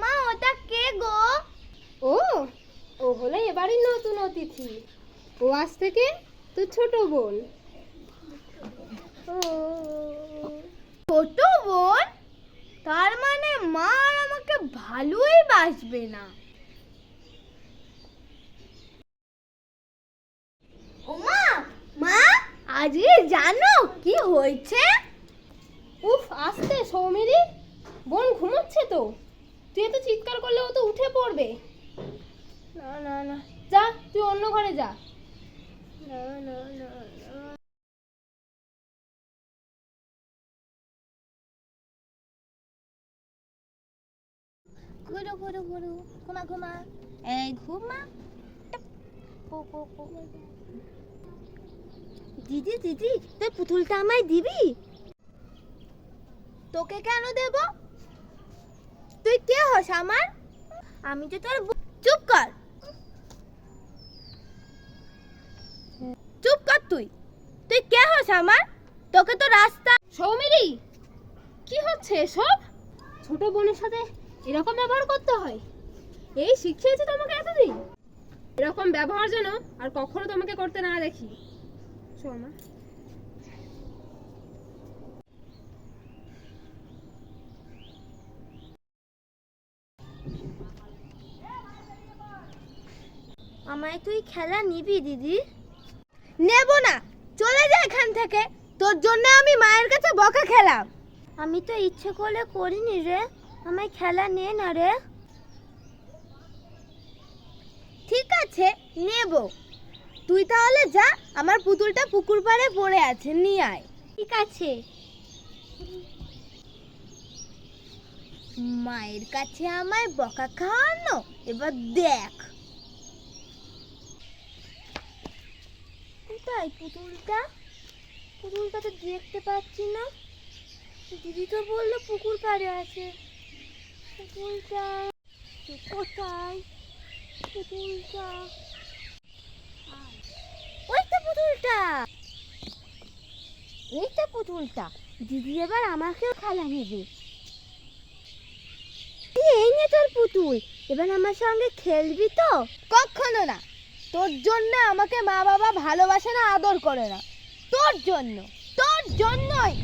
মা ওটা কে গো? ও ও হলো এবারই নতুন অতিথি। ও আজ থেকে তোর ছোট বোন। ছোট বোন? তার মানে মা আর আমাকে ভালোই বাসবে না। ও মা মা আজকে জানো কি হয়েছে? উফ আস্তে সৌমিরি বোন ঘুমোচ্ছে তো। তুই এত চিৎকার করলে ও তো উঠে পড়বে। না না না। যা তুই অন্য ঘরে যা। না না না না। ঘুরু ঘুরু ঘুরু। ঘুমা ঘুমা। এই ঘুমা। দিদি দিদি তুই পুতুলটা আমায় দিবি? তোকে কেন দেব? তুই কে হস আমার? আমি তো তোর চুপ কর। চুপ কর তুই। তুই কে হস আমার? তোকে তো রাস্তা। সৌমিরি কি হচ্ছে এসব? ছোট বোনের সাথে এরকম ব্যবহার করতে হয়? এই শিখিয়েছে তোমাকে এতদিন। এরকম ব্যবহার যেন আর কখনো তোমাকে করতে না দেখি। শোমা আমায় তুই খেলা নিবি, দিদি? নেব না। চলে যা এখান থেকে। তোর জন্য আমি মায়ের কাছে বকা খেলাম। আমি তো ইচ্ছে করলে করিনি রে। আমায় খেলা নে না রে। ঠিক আছে, নেব। তুই তাহলে যা, আমার পুতুলটা পুকুর পাড়ে পড়ে আছে, নিয়ে আয়। ঠিক আছে। মায়ের কাছে আমায় বকা খাওয়ানো? এবার দেখ। কোথায় পুতুলটা পুতুলটা তো দেখতে পাচ্ছি না। দিদি তো বলল পুকুর পাড়ে আছে। পুতুলটা কোথায়? পুতুলটা ওই তো পুতুলটা। এই তো পুতুলটা। দিদি এবার আমাকেও খেলা নেবে। এই নে তোর পুতুল। এবার আমার সঙ্গে খেলবি তো? কখনো না। তোর জন্য আমাকে মা বাবা ভালোবাসে না আদর করে না। তোর জন্য তোর জন্যই।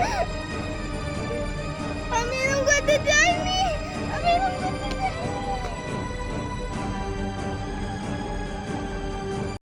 Ha ha ha!